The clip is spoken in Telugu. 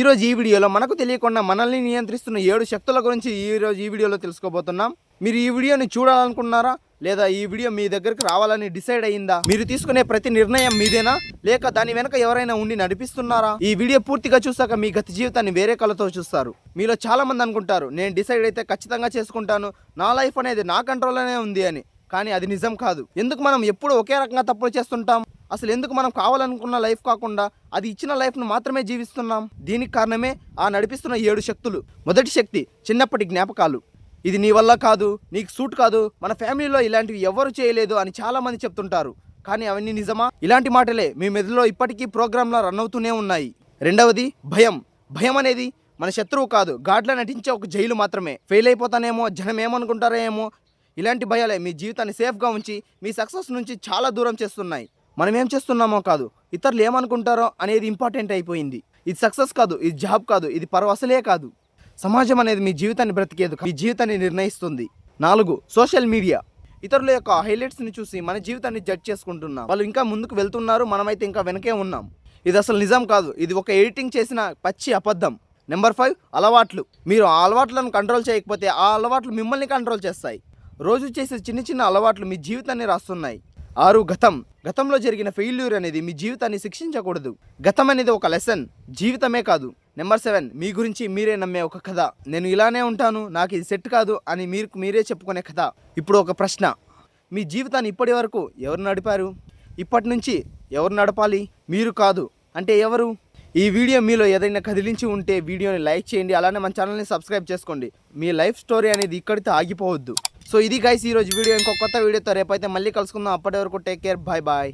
ఈరోజు ఈ వీడియోలో మనకు తెలియకుండా మనల్ని నియంత్రిస్తున్న ఏడు శక్తుల గురించి ఈరోజు ఈ వీడియోలో తెలుసుకోబోతున్నాం. మీరు ఈ వీడియోని చూడాలనుకున్నారా లేదా ఈ వీడియో మీ దగ్గరికి రావాలని డిసైడ్ అయ్యిందా మీరు తీసుకునే ప్రతి నిర్ణయం మీదేనా? లేక దాని వెనక ఎవరైనా ఉండి నడిపిస్తున్నారా? ఈ వీడియో పూర్తిగా చూసాక మీ గత జీవితాన్ని వేరే కళతో చూస్తారు. మీలో చాలా మంది అనుకుంటారు నేను డిసైడ్ అయితే ఖచ్చితంగా చేసుకుంటాను. నా లైఫ్ అనేది నా కంట్రోల్లోనే ఉంది అని. కానీ అది నిజం కాదు. ఎందుకు మనం ఎప్పుడు ఒకే రకంగా తప్పులు చేస్తుంటాం? అసలు ఎందుకు మనం కావాలనుకున్న లైఫ్ కాకుండా అది ఇచ్చిన లైఫ్ను మాత్రమే జీవిస్తున్నాం? దీనికి కారణమే ఆ నడిపిస్తున్న ఏడు శక్తులు. మొదటి శక్తి చిన్నప్పటి జ్ఞాపకాలు. ఇది నీ వల్ల కాదు నీకు సూట్ కాదు మన ఫ్యామిలీలో ఇలాంటివి ఎవరు చేయలేదు అని చాలామంది చెప్తుంటారు. కానీ అవన్నీ నిజమా? ఇలాంటి మాటలే మీ మెదడులో ఇప్పటికీ ప్రోగ్రాంలో రన్ అవుతూనే ఉన్నాయి. రెండవది భయం. భయం అనేది మన శత్రువు కాదు గాడ్లో నటించే ఒక జైలు మాత్రమే. ఫెయిల్ అయిపోతానేమో జనం ఏమనుకుంటారో ఏమో ఇలాంటి భయాలే మీ జీవితాన్ని సేఫ్గా ఉంచి మీ సక్సెస్ నుంచి చాలా దూరం చేస్తున్నాయి. మనం ఏం చేస్తున్నామో కాదు ఇతరులు ఏమనుకుంటారో అనేది ఇంపార్టెంట్ అయిపోయింది. ఇది సక్సెస్ కాదు ఇది జాబ్ కాదు ఇది పర్వ అసలే కాదు. సమాజం అనేది మీ జీవితాన్ని బ్రతికేది మీ జీవితాన్ని నిర్ణయిస్తుంది. నాలుగు సోషల్ మీడియా ఇతరుల యొక్క హైలైట్స్ని చూసి మన జీవితాన్ని జడ్జ్ చేసుకుంటున్నాం. వాళ్ళు ఇంకా ముందుకు వెళ్తున్నారు మనమైతే ఇంకా వెనకే ఉన్నాం. ఇది అసలు నిజం కాదు ఇది ఒక ఎడిటింగ్ చేసిన పచ్చి అబద్ధం. నెంబర్ ఫైవ్ అలవాట్లు. మీరు ఆ అలవాట్లను కంట్రోల్ చేయకపోతే ఆ అలవాట్లు మిమ్మల్ని కంట్రోల్ చేస్తాయి. రోజు చేసే చిన్న చిన్న అలవాట్లు మీ జీవితాన్ని రాస్తున్నాయి. ఆరు గతం. గతంలో జరిగిన ఫెయిల్యూర్ అనేది మీ జీవితాన్ని శిక్షించకూడదు. గతం అనేది ఒక లెసన్ జీవితమే కాదు. నెంబర్ సెవెన్ మీ గురించి మీరే నమ్మే ఒక కథ. నేను ఇలానే ఉంటాను నాకు ఇది సెట్ కాదు అని మీరు మీరే చెప్పుకునే కథ. ఇప్పుడు ఒక ప్రశ్న. మీ జీవితాన్ని ఇప్పటి వరకు ఎవరు నడిపారు? ఇప్పటి నుంచి ఎవరు నడపాలి? మీరు కాదు. అంటే ఎవరు? ఈ వీడియో మీలో ఏదైనా కదిలించి ఉంటే వీడియోని లైక్ చేయండి. అలానే మన ఛానల్ని సబ్స్క్రైబ్ చేసుకోండి. మీ లైఫ్ స్టోరీ అనేది ఇక్కడితో ఆగిపోవద్దు. సో ఇది గైస్ ఈరోజు వీడియో. ఇంకో కొత్త వీడియోతో రేపైతే మళ్ళీ కలుసుకుందాం. అప్పటి వరకు టేక్ కేర్ బాయ్ బాయ్